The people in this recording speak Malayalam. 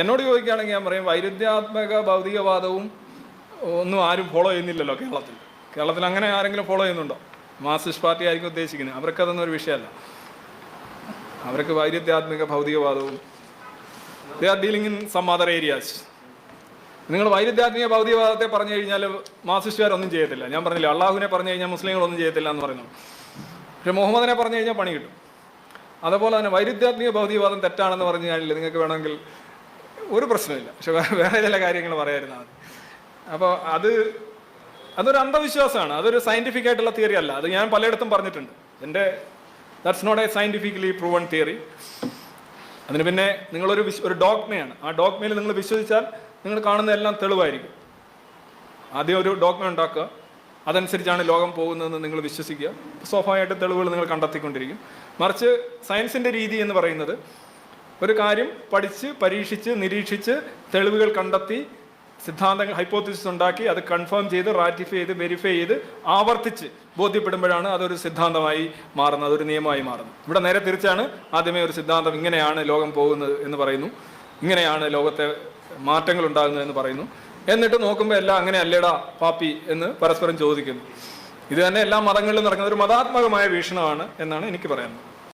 എന്നോട് ചോദിക്കുകയാണെങ്കിൽ ഞാൻ പറയും വൈരുദ്ധ്യാത്മക ഭൗതികവാദവും ഒന്നും ആരും ഫോളോ ചെയ്യുന്നില്ലല്ലോ കേരളത്തിൽ. കേരളത്തിൽ അങ്ങനെ ആരെങ്കിലും ഫോളോ ചെയ്യുന്നുണ്ടോ? മാർക്സിസ്റ്റ് പാർട്ടി ആയിരിക്കും ഉദ്ദേശിക്കുന്നത്. അവർക്കതൊന്നും ഒരു വിഷയമല്ല. അവർക്ക് വൈരുദ്ധ്യാത്മിക ഭൗതികവാദവും they are dealing in some other areas നിങ്ങൾ വൈരുദ്ധ്യാത്മിക ഭൗതികവാദത്തെ പറഞ്ഞു കഴിഞ്ഞാൽ മാർസിസ്റ്റുകാരൊന്നും ചെയ്യത്തില്ല. ഞാൻ പറഞ്ഞില്ല അള്ളാഹുവിനെ പറഞ്ഞു കഴിഞ്ഞാൽ മുസ്ലിങ്ങളൊന്നും ചെയ്യത്തില്ല എന്ന് പറയുന്നു. പക്ഷെ മുഹമ്മദിനെ പറഞ്ഞു കഴിഞ്ഞാൽ പണി കിട്ടും. അതുപോലെ തന്നെ വൈരുദ്ധ്യാത്മിക ഭൗതികവാദം തെറ്റാണെന്ന് പറഞ്ഞു കഴിഞ്ഞാൽ നിങ്ങൾക്ക് വേണമെങ്കിൽ ഒരു പ്രശ്നമില്ല പക്ഷെ വേറെ ചില കാര്യങ്ങൾ പറയായിരുന്നാൽ മതി അപ്പോൾ അത് അതൊരു അന്ധവിശ്വാസമാണ്. അതൊരു സയന്റിഫിക് ആയിട്ടുള്ള തിയറി അല്ല. അത് ഞാൻ പലയിടത്തും പറഞ്ഞിട്ടുണ്ട്. എന്റെ that's not a scientifically proven theory അതിന് പിന്നെ നിങ്ങളൊരു വിശ് ഒരു ഡോക്മയാണ് ആ ഡോക്മയിൽ നിങ്ങൾ വിശ്വസിച്ചാൽ നിങ്ങൾ കാണുന്ന എല്ലാം തെളിവായിരിക്കും. ആദ്യം ഒരു ഡോക്മ ഉണ്ടാക്കുക. അതനുസരിച്ചാണ് ലോകം പോകുന്നതെന്ന് നിങ്ങൾ വിശ്വസിക്കുക. സ്വാഭാവികമായിട്ട് തെളിവുകൾ നിങ്ങൾ കണ്ടെത്തിക്കൊണ്ടിരിക്കും. മറിച്ച് സയൻസിന്റെ രീതി എന്ന് പറയുന്നത് ഒരു കാര്യം പഠിച്ച് പരീക്ഷിച്ച് നിരീക്ഷിച്ച് തെളിവുകൾ കണ്ടെത്തി സിദ്ധാന്തങ്ങൾ ഹൈപ്പോത്തിസിസ് ഉണ്ടാക്കി അത് കൺഫേം ചെയ്ത് റാറ്റിഫൈ ചെയ്ത് വെരിഫൈ ചെയ്ത് ആവർത്തിച്ച് ബോധ്യപ്പെടുമ്പോഴാണ് അതൊരു സിദ്ധാന്തമായി മാറുന്നത് അതൊരു നിയമമായി മാറുന്നത്. ഇവിടെ നേരെ തിരിച്ചാണ് ആദ്യമേ ഒരു സിദ്ധാന്തം ഇങ്ങനെയാണ് ലോകം പോകുന്നത് എന്ന് പറയുന്നു. ഇങ്ങനെയാണ് ലോകത്തെ മാറ്റങ്ങൾ ഉണ്ടാകുന്നത് എന്ന് പറയുന്നു. എന്നിട്ട് നോക്കുമ്പോൾ എല്ലാം അങ്ങനെ അല്ലേടാ പാപ്പി എന്ന് പരസ്പരം ചോദിക്കുന്നു. ഇത് തന്നെ എല്ലാ മതങ്ങളിലും നടക്കുന്ന ഒരു മതാത്മകമായ വീക്ഷണമാണ് എന്നാണ് എനിക്ക് പറയാനുള്ളത്.